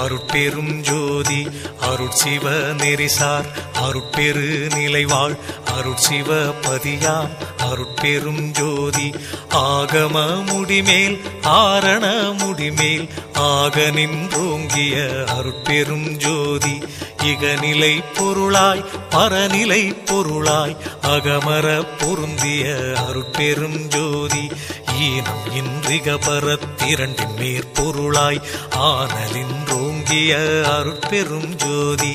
அருட்பெரும் ஜோதி அருட்சிவ நெறிசார் அருட்பெரு நிலைவாழ் அருட்சிவ பதியாம் அருட்பெரும் ஜோதி. ஆகம முடிமேல் ஆரண முடிமேல் ஆக நின்றோங்கிய அருட்பெரும் ஜோதி. இகநிலை பொருளாய் பரநிலை பொருளாய் அகமர பொருந்திய அருட்பெரும் ஜோதி. ஈனம் இன்றிக பரத்திரண்டின் மேற்பொருளாய் ஓங்கிய அருட்பெரும் ஜோதி.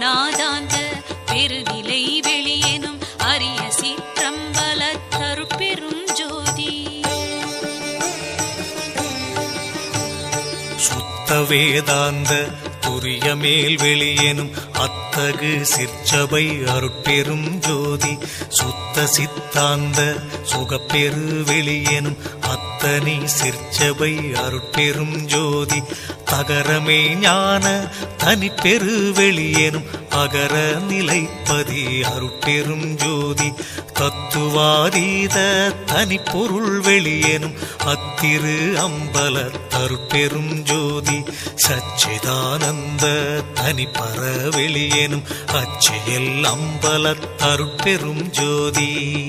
நாதாந்த பெருநிலை வெளியேனும் அரிய சிற்றம்பல தருப்பெரும் ஜோதி. சுத்த வேதாந்த துரிய மேல் வெளியேனும் அத்தகு சிற்சபை அருட்பெரும் ஜோதி. சுத்த சித்தாந்த சுகப்பெரு வெளியேனும் அத்தனை சிற் திருச்சபை அருட்பெரும் ஜோதி தகரமே ஞான தனிப்பெரு வெளியேனும் அகர நிலைப்பதி அருட்பெரும் ஜோதி. தத்துவாதீத தனிப்பொருள் வெளியேனும் அத்திரு அம்பல தருப்பெரும் ஜோதி. சச்சிதானந்த தனிப்பற வெளியேனும் அச்சியல் அம்பல தருப்பெரும் ஜோதி.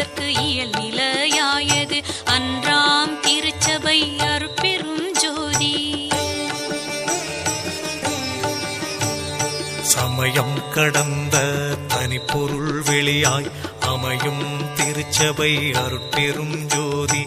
அதற்கு இயல் நிலையாயது. அன்றாம் திருச்சபை அருட்பெரும் ஜோதி. சமயம் கடந்த தனிப்பொருள் வெளியாய் அமையும் திருச்சபை அருட்பெரும் ஜோதி.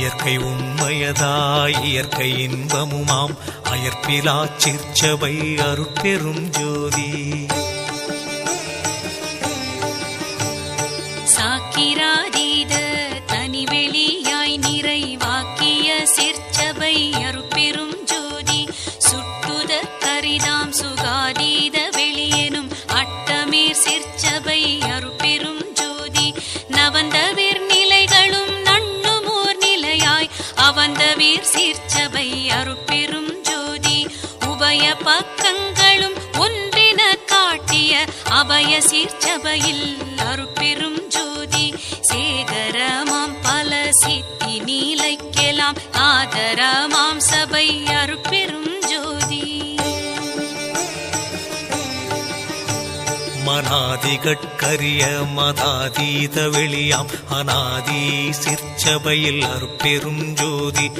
இயற்கை உண்மையதாய் இயற்கை இன்பமுமாம். அயற்பிலா சிற்சபை அருட்பெரும் ஜோதி. சாக்கிராதீத தனிவெளியாய் நிறைவாக்கிய பக்கங்களும் ஒன்றின காட்டிய அபய சீர்ச்சபையில் அருட்பெரும் மனாதிகட்கரிய மதாதீத வெளியாம். அநாதி சிற்சபையில் அருட்பெரும் ஜோதி.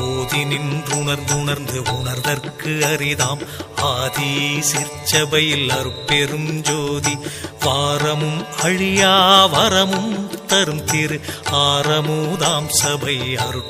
ஓதி நின்றுணர்ந்துணர்ந்து உணர்தற்கு அரிதாம். ஆதி சிற்சபையில் அருட்பெரும் ஜோதி. வாரமும் அழியா வரமும் தரும் திரு. ஆரமுதாம் சபை அருட்